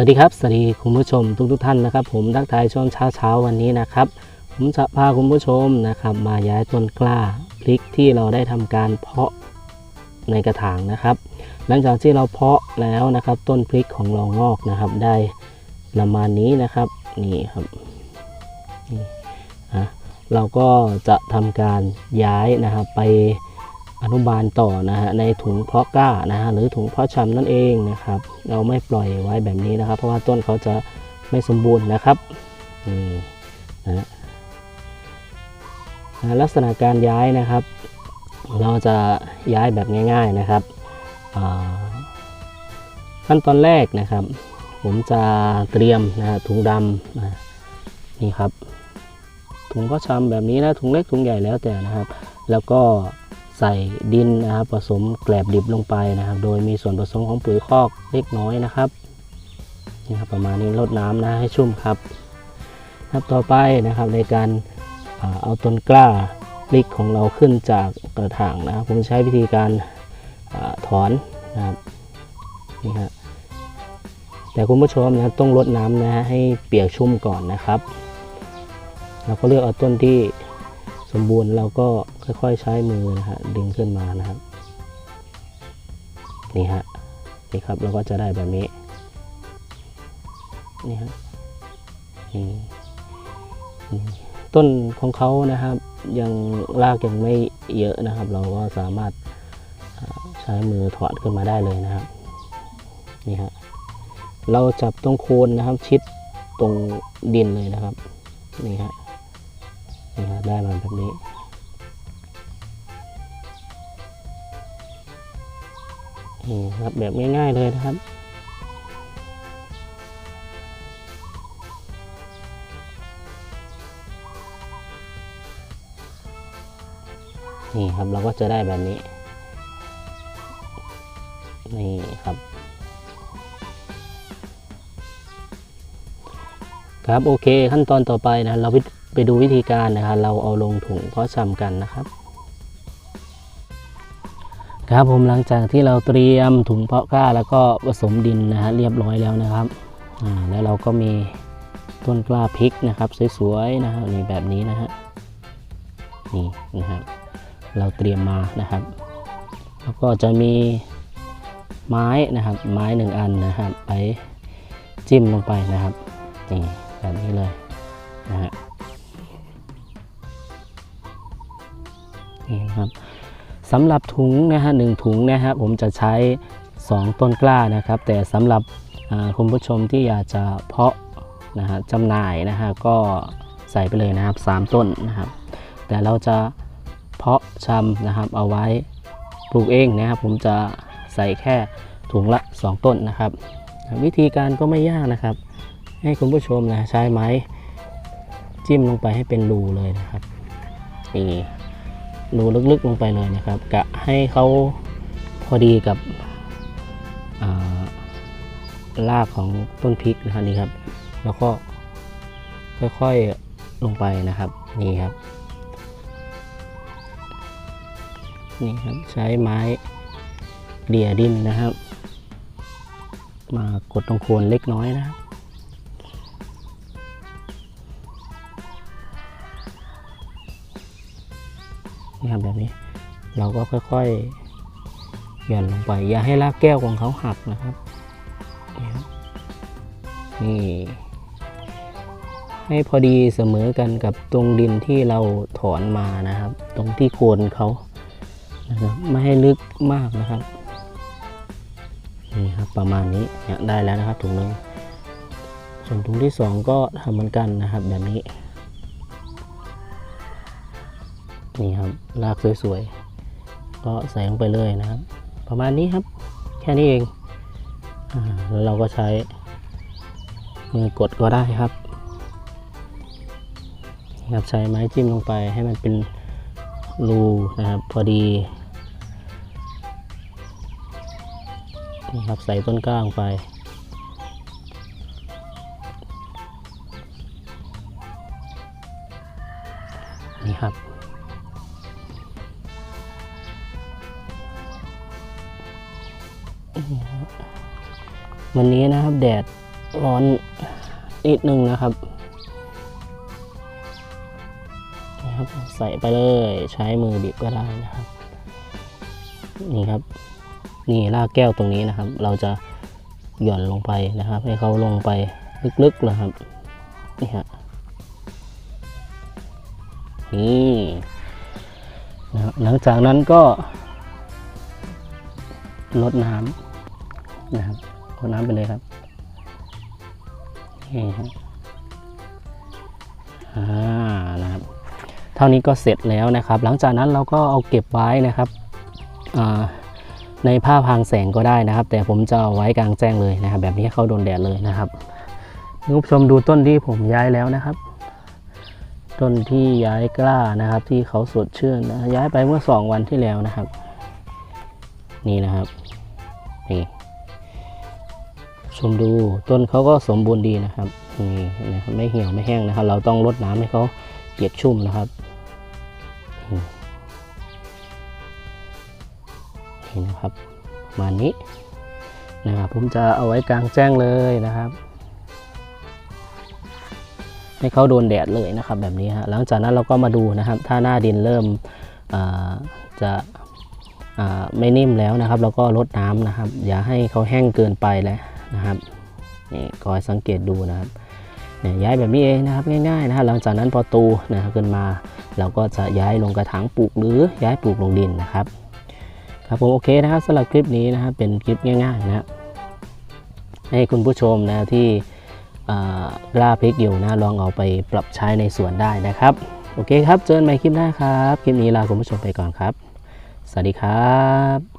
วัสดีครับ สวัสดีคุณผู้ชมทุกทุกท่านนะครับ ผมทักทายช่วงเช้าเช้าวันนี้นะครับ ผมจะพาคุณผู้ชมนะครับ มาย้ายต้นกล้าพริกที่เราได้ทำการเพาะในกระถางนะครับ หลังจากที่เราเพาะแล้วนะครับ ต้นพริกของเรางอกนะครับ ได้ประมาณนี้นะครับนี่ครับนี่อะเราก็จะทำการย้ายนะครับไป อนุบาลต่อนะฮะในถุงเพาะกล้านะฮะหรือถุงเพาะชำนั่นเองนะครับ เราไม่ปล่อยไว้แบบนี้นะครับ เพราะว่าต้นเขาจะไม่สมบูรณ์นะครับนี่นะฮะลักษณะการย้ายนะครับ เราจะย้ายแบบง่าย ๆนะครับขั้นตอนแรกนะครับ ผมจะเตรียมนะฮะถุงดำนะนี่ครับ ถุงก็ชำแบบนี้นะถุงเล็กถุงใหญ่แล้วแต่นะครับ แล้วก็ ใส่ดินนะครับผสมแกลบดิบลงไปนะครับ โดยมีส่วนผสมของปุ๋ยคอกเล็กน้อยนะครับนี่ครับประมาณนี้รดน้ำนะให้ชุ่มครับครับต่อไปนะครับในการเอาต้นกล้าพลิกของเราขึ้นจากกระถางนะครับ ผมใช้วิธีการอถอนนะครับนี่ฮะแต่คุณผู้ชมนะต้องรดน้ำนะฮะให้เปียกชุ่มก่อนนะครับ เราก็เลือกเอาต้นที่ สมบูรณ์เราก็ค่อยๆใช้มือนะฮะดึงขึ้นมานะครับนี่ฮะนี่ครับเราก็จะได้แบบนี้นี่ฮะต้นของเขานะครับ ยังรากยังไม่เยอะนะครับ เราก็สามารถใช้มือถอดขึ้นมาได้เลยนะครับนี่ฮะเราจับตรงโคนนะครับชิดตรงดินเลยนะครับนี่ฮะ นี่ฮะได้มาแบบนี้นี่ครับแบบง่ายๆเลยนะครับนี่ครับเราก็จะได้แบบนี้ นี่ครับ ครับโอเคขั้นตอนต่อไปนะเรา ไปดูวิธีการนะครับ เราเอาลงถุงเพาะชำกันนะครับ ครับผมหลังจากที่เราเตรียมถุงเพาะกล้าแล้วก็ผสมดินนะฮะเรียบร้อยแล้วนะครับแล้วเราก็มีต้นกล้าพริกนะครับสวยๆนะครับนี่แบบนี้นะฮะนี่นะครับเราเตรียมมานะครับ แล้วก็จะมีไม้นะครับ ไม้หนึ่งอันนะครับไปจิ้มลงไปนะครับนี่แบบนี้เลยนะฮะ นี่นะครับสำหรับถุงนะฮะหนึ่งถุงนะฮะผมจะใช้ 2 ต้นกล้านะครับ แต่สำหรับคุณผู้ชมที่อยากจะเพาะนะฮะจำหน่ายนะฮะก็ใส่ไปเลยนะครับ 3 ต้นนะครับ แต่เราจะเพาะชำนะครับเอาไว้ปลูกเองนะครับผมจะใส่แค่ถุงละ 2 ต้นนะครับ วิธีการก็ไม่ยากนะครับ ให้คุณผู้ชมนะใช้ไม้จิ้มลงไปให้เป็นรูเลยนะครับนี่ รูลึกๆลงไปเลยนะครับกะให้เขาพอดีกับารากของต้นพริกนะครับนี่ครับ แล้วก็ค่อยๆลงไปนะครับนี่ครับนี่ครับใช้ไม้เดี่ยดินนะครับ มากดตรงโคนเล็กน้อยนะครับ นี่ครับแบบนี้เราก็ค่อยๆหย่อนลงไป อย่าให้รากแก้วของเขาหักนะครับนี่ให้พอดีเสมอกันกับตรงดินที่เราถอนมานะครับ ตรงที่โคนเขานะครับไม่ให้ลึกมากนะครับนี่ครับประมาณนี้เนี่ยได้แล้วนะครับถุงหนึงส่วนถุงที่สองก็ทำเหมือนกันนะครับแบบนี้ นี่ครับรากสวยๆ ก็ใส่ลงไปเลยนะครับ ประมาณนี้ครับ แค่นี้เองอแล้วเราก็ใช้มือกดก็ได้ครับครับใช้ไม้จิ้มลงไปให้มันเป็นรูนะครับ พอดีนะครับใส่ต้นกล้าลงไปนี่ครับ วันนี้นะครับ แดดร้อนนิดนึงนะครับนี่ครับ ใส่ไปเลยใช้มือบีบก็ได้นะครับ นี่ครับ นี่รากแก้วตรงนี้นะครับ เราจะหย่อนลงไปนะครับ ให้เขาลงไปลึกๆเลยครับนี่ฮะนี่นะครับหลังจากนั้นก็ลดน้ำนะครับ ลดน้ำไปเลยครับนี่ครับอ่านะครับเท่านี้ก็เสร็จแล้วนะครับ หลังจากนั้นเราก็เอาเก็บไว้นะครับในผ้าพางแสงก็ได้นะครับ แต่ผมจะเอาไว้กลางแจ้งเลยนะครับ แบบนี้เข้าโดนแดดเลยนะครับคุณผู้ชมดูต้นที่ผมย้ายแล้วนะครับ ต้นที่ย้ายกล้านะครับ ที่เขาสดชื่นนะย้ายไปเมื่อ 2 วันที่แล้วนะครับ นี่นะครับนี่ ชมดูต้นเขาก็สมบูรณ์ดีนะครับนี่นะครับไม่เหี่ยวไม่แห้งนะครับ เราต้องรดน้ำให้เขาเปียกชุ่มนะครับนี่นะครับประมาณนี้นะครับผมจะเอาไว้กลางแจ้งเลยนะครับ ให้เขาโดนแดดเลยนะครับ แบบนี้ฮะหลังจากนั้นเราก็มาดูนะครับ ถ้าหน้าดินเริ่มจะไม่นิ่มแล้วนะครับ เราก็ลดน้ำนะครับ อย่าให้เขาแห้งเกินไปแล้ว นะครับนี่คอยสังเกตดูนะครับเนี่ยย้ายแบบนี้เองนะครับง่ายๆนะครับหลังจากนั้นพอตูนะครับขึ้นมา เราก็จะย้ายลงกระถางปลูกหรือย้ายปลูกลงดินนะครับครับผมโอเคนะครับสำหรับคลิปนี้นะครับเป็นคลิปง่ายๆนะให้คุณผู้ชมนะที่อ่ากล้าพริกอยู่นะลองเอาไปปรับใช้ในสวนได้นะครับ โอเคครับเจอกันใหม่คลิปหน้าครับ คลิปนี้ลาคุณผู้ชมไปก่อนครับ สวัสดีครับ